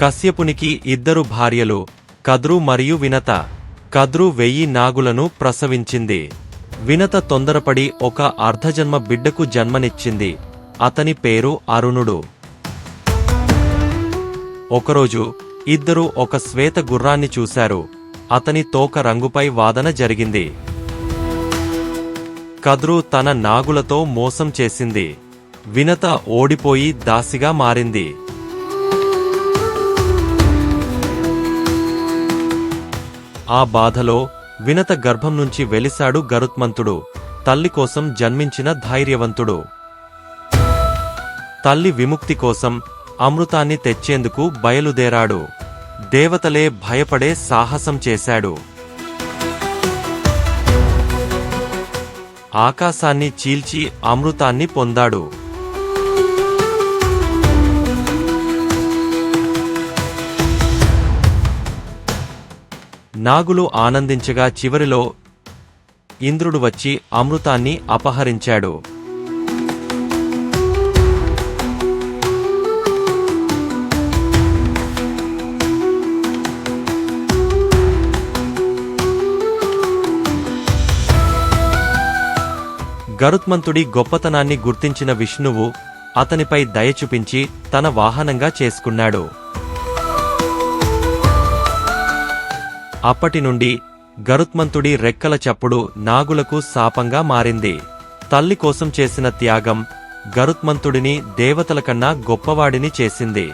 కశ్యపునికి ఇద్దరు భార్యలు కద్రు మరియు వినత. కద్రు వెయ్యి నాగులను ప్రసవించింది. వినత తొందరపడి ఒక అర్ధజన్మ బిడ్డకు జన్మనిచ్చింది. అతని పేరు అరుణుడు. ఒకరోజు ఇద్దరు ఒక శ్వేత గుర్రాన్ని చూశారు. అతని తోక రంగుపై వాదన జరిగింది. కద్రు తన నాగులతో మోసం చేసింది. వినత ఓడిపోయి దాసిగా మారింది. ఆ బాధలో వినత గర్భం నుంచి వెలిశాడు గరుత్మంతుడు. తల్లి కోసం జన్మించిన ధైర్యవంతుడు. తల్లి విముక్తి కోసం అమృతాన్ని తెచ్చేందుకు బయలుదేరాడు. దేవతలే భయపడే సాహసం చేశాడు. ఆకాశాన్ని చీల్చి అమృతాన్ని పొందాడు. నాగులు ఆనందించగా చివరిలో ఇంద్రుడు వచ్చి అమృతాన్ని అపహరించాడు. గరుత్మంతుడి గొప్పతనాన్ని గుర్తించిన విష్ణువు అతనిపై దయ చూపించి తన వాహనంగా చేసుకున్నాడు. అప్పటి నుండి గరుత్మంతుడి రెక్కల చప్పుడు నాగులకు శాపంగా మారింది. తల్లి కోసం చేసిన త్యాగం గరుత్మంతుడిని దేవతల కన్నా గొప్పవాడిని చేసింది.